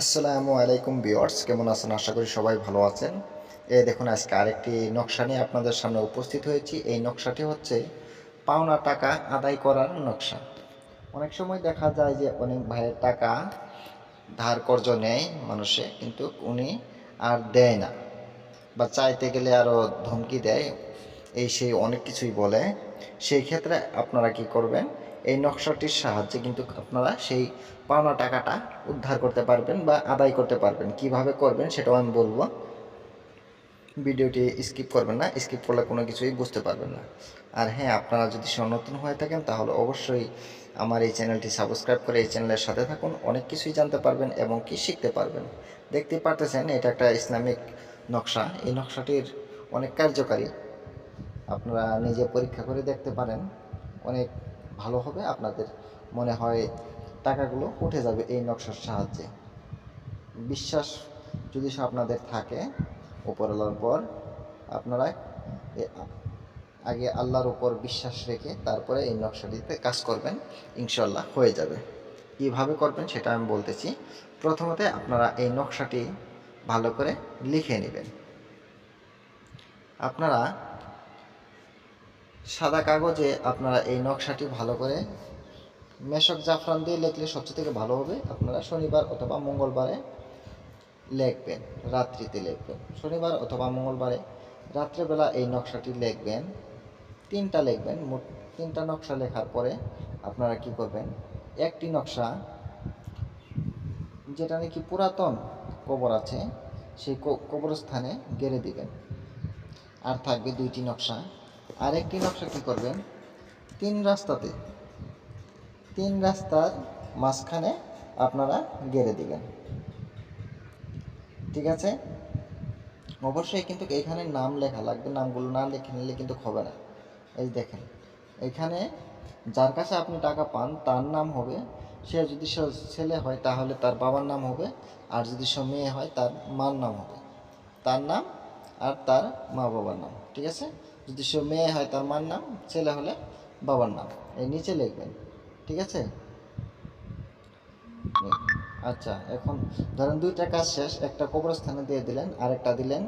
আসসালামু আলাইকুম বিয়ার্স কেমন আছেন? আশা করি সবাই ভালো আছেন। এই দেখুন, আজকে আরেকটি নকশা নিয়ে আপনাদের সামনে উপস্থিত হয়েছি। এই নকশাটি হচ্ছে পাওনা টাকা আদায় করার নকশা। অনেক সময় দেখা যায় যে অনেক ভাইয়ের টাকা ধার কর্জ নেয় মানুষে, কিন্তু উনি আর দেয় না বা চাইতে গেলে আরও ধমকি দেয়। এই সেই অনেক কিছুই বলে। সেই ক্ষেত্রে আপনারা কি করবেন? এই নকশাটির সাহায্যে কিন্তু আপনারা সেই পাওনা টাকাটা উদ্ধার করতে পারবেন বা আদায় করতে পারবেন। কীভাবে করবেন সেটাও আমি বলব। ভিডিওটি স্কিপ করবেন না, স্কিপ করলে কোনো কিছুই বুঝতে পারবেন না। আর হ্যাঁ আপনারা যদি নতুন হয়ে থাকেন, তাহলে অবশ্যই আমার এই চ্যানেলটি সাবস্ক্রাইব করে এই চ্যানেলের সাথে থাকুন, অনেক কিছুই জানতে পারবেন এবং কি শিখতে পারবেন। দেখতে পারতেছেন, এটা একটা ইসলামিক নকশা। এই নকশাটির অনেক কার্যকারী। আপনারা নিজে পরীক্ষা করে দেখতে পারেন। অনেক ভালো হবে, আপনাদের মনে হয় টাকাগুলো উঠে যাবে এই নকশার সাহায্যে। বিশ্বাস যদি আপনাদের থাকে উপর উপরওয়ালার পর আপনারা আগে আল্লাহর উপর বিশ্বাস রেখে তারপরে এই নকশাটিতে কাজ করবেন ইনশাল্লাহ হয়ে যাবে। কীভাবে করবেন সেটা আমি বলতেছি। প্রথমতে আপনারা এই নকশাটি ভালো করে লিখে নেবেন। আপনারা সাদা কাগজে আপনারা এই নকশাটি ভালো করে মেশক জাফরান দিয়ে লিখলে সবচেয়ে থেকে ভালো হবে। আপনারা শনিবার অথবা মঙ্গলবারে লিখবেন, রাত্রিতে লিখবেন। শনিবার অথবা মঙ্গলবারে রাত্রেবেলা এই নকশাটি লিখবেন, তিনটা লিখবেন, মোট তিনটা নকশা লেখার পরে আপনারা কি করবেন, একটি নকশা যেটা নাকি পুরাতন কবর আছে, সেই কবরস্থানে গেড়ে দিবেন। আর থাকবে দুইটি নকশা। আরেকটি নকশা কি করবেন? তিন রাস্তাতে। তিন রাস্তার মাঝখানে আপনারা গেড়ে দিবেন। ঠিক আছে? অবশ্যই কিন্তু এখানে নাম লেখা লাগবে। নামগুলো না লিখে নিলে কিন্তু হবে না। এই দেখেন, এখানে যার কাছে আপনি টাকা পান, তার নাম হবে। সে যদি ছেলে হয়, তাহলে তার বাবার নাম হবে। আর যদি সে মেয়ে হয়, তার মার নাম হবে। তার নাম আর তার মা বাবার নাম। ঠিক আছে? যদি সে মেয়ে হয় তার মার নাম, ছেলে হলে বাবার নাম। এই নিচে লিখবেন, ঠিক আছে? আচ্ছা এখন ধরেন দুইটা কাজ শেষ, একটা কবরস্থানে দিয়ে দিলেন, আরেকটা দিলেন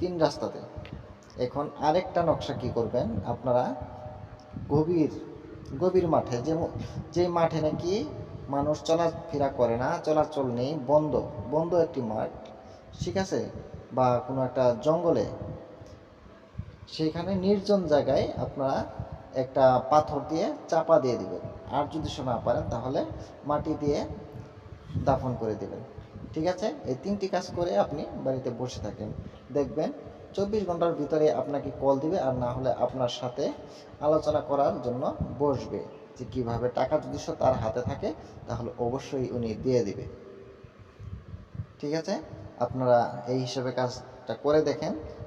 তিন রাস্তাতে। এখন আরেকটা নকশা কি করবেন আপনারা? গভীর গভীর মাঠে, যে যে মাঠে নাকি মানুষ চলাফেরা করে না, চলাচল নেই, বন্ধ বন্ধ একটি মাঠ, ঠিক আছে? বা কোনো একটা জঙ্গলে সেইখানে নির্জন জায়গায় আপনারা একটা পাথর দিয়ে চাপা দিয়ে দিবেন। আর যদি সে না পারেন, তাহলে মাটি দিয়ে দাফন করে দেবেন। ঠিক আছে? এই তিনটি কাজ করে আপনি বাড়িতে বসে থাকেন। দেখবেন চব্বিশ ঘণ্টার ভিতরে আপনাকে কল দিবে, আর না হলে আপনার সাথে আলোচনা করার জন্য বসবে যে কীভাবে টাকা যদি সে তার হাতে থাকে, তাহলে অবশ্যই উনি দিয়ে দিবে। ঠিক আছে? আপনারা এই হিসেবে কাজটা করে দেখেন।